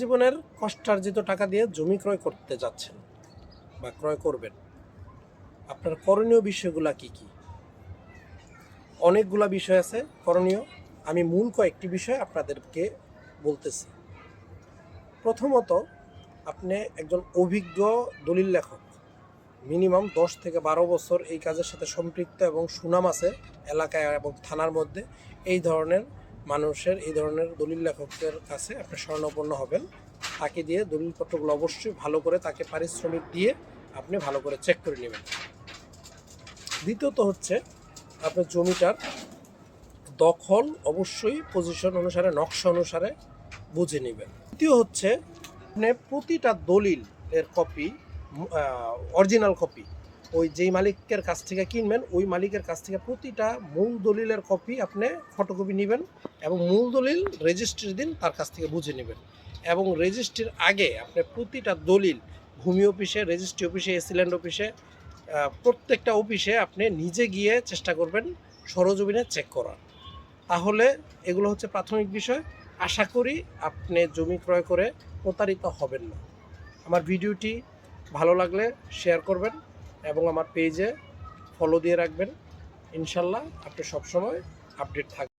জীবনের কষ্টার্জিত টাকা দিয়ে জমি ক্রয় করতে যাচ্ছেন বা ক্রয় করবেন, আপনার করণীয় বিষয়গুলা কি কি? অনেকগুলা বিষয় আছে করণীয়। আমি মূল কয়েকটি বিষয় আপনাদেরকে বলতেছি। প্রথমত, আপনি একজন অভিজ্ঞ দলিল লেখক। মিনিমাম দশ থেকে বারো বছর এই কাজের সাথে সম্পৃক্ত এবং সুনাম আছে এলাকায় এবং থানার মধ্যে। এই ধরনের মানুষের এই ধরনের দলিল লেখকদের কাছে আপনি স্বর্ণপন্ন হবেন। তাকে দিয়ে দলিলপত্রগুলো অবশ্যই ভালো করে তাকে পারিশ্রমিক দিয়ে আপনি ভালো করে চেক করে নেবেন। দ্বিতীয়ত হচ্ছে, আপনার জমিটার দখল অবশ্যই পজিশন অনুসারে, নকশা অনুসারে বুঝে নেবেন। তৃতীয় হচ্ছে, আপনি প্রতিটা দলিল এর কপি অরিজিনাল কপি ওই যেই মালিকের কাছ থেকে কিনবেন, ওই মালিকের কাছ থেকে প্রতিটা মূল দলিলের কপি আপনি ফটোকপি নেবেন এবং মূল দলিল রেজিস্ট্রির দিন তার কাছ থেকে বুঝে নেবেন। এবং রেজিস্ট্রির আগে আপনি প্রতিটা দলিল ভূমি অফিসে রেজিস্ট্রি অফিসে এসিল্যান্ড অফিসে প্রত্যেকটা অফিসে আপনি নিজে গিয়ে চেষ্টা করবেন সরজমিনে চেক করার। তাহলে এগুলো হচ্ছে প্রাথমিক বিষয়। আশা করি আপনি জমি ক্রয় করে প্রতারিত হবেন না। আমার ভিডিওটি ভালো লাগলে শেয়ার করবেন। এবং আমার পেজে ফলো দিয়ে রাখবেন। ইনশাল্লাহ আপনি সবসময় আপডেট থাকবেন।